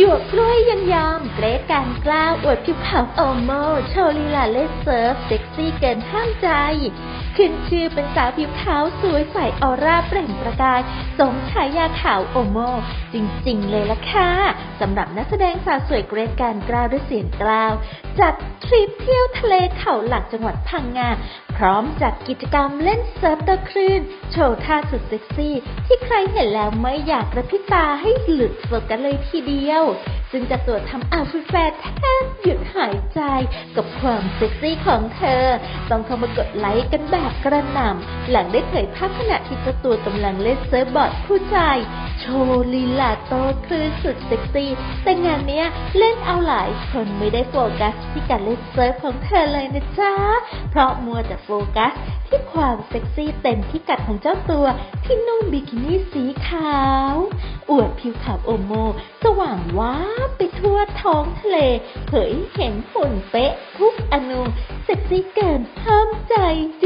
หยวกกล้วยยังยอมเกรดการกล้าวอวดผิวขาวโอโมโชว์ลีลาเล่เซิร์ฟ เซ็กซี่เกินห้ามใจ ขึ้นชื่อเป็นสาวผิวขาวสวยใสออร่าเปล่งประกาย สมฉายาขาวโอโม จริงๆ เลยล่ะค่ะสำหรับนักแสดงสาวสวยเกรทการกล้าวด้วยเสียงกล้าว จัดทริปเที่ยวทะเลเขาหลักจังหวัดพังงาพร้อมจัดกิจกรรมเล่นเซิร์ฟตะคลื่น โชว์ท่าสุดเซ็กซี่ ที่ใครเห็นแล้วไม่อยากกระพริบตาให้หลุดโฟกัสเลยทีเดียว ซึ่งจะตัวทำเอาแฟนแทบหยุดหายใจกับความเซ็กซี่ของเธอ ต้องเข้ามากดไลค์กันแบบกระหน่ำหลังได้เผยภาพขณะที่เจ้าตัวกำลังเล่นเซิร์ฟบอร์ดคู่ใจ โชว์ลีลาโต้คลื่นสุดเซ็กซี่ แต่งานเนี้ยเล่นเอาหลายคนไม่ได้โฟกัสที่การเล่นเซิร์ฟของเธอเลยนะจ๊ะ เพราะมัวแต่โฟกัสที่ความเซ็กซี่เต็มพิกัดของเจ้าตัวที่นุ่งบิกินี่สีขาว อวดผิวขาวโอโม สว่างว้าบไปทั่วท้องทะเลเผยเห็นหุ่นเป๊ะทุกอนูเซ็กซี่เกินห้ามใจจ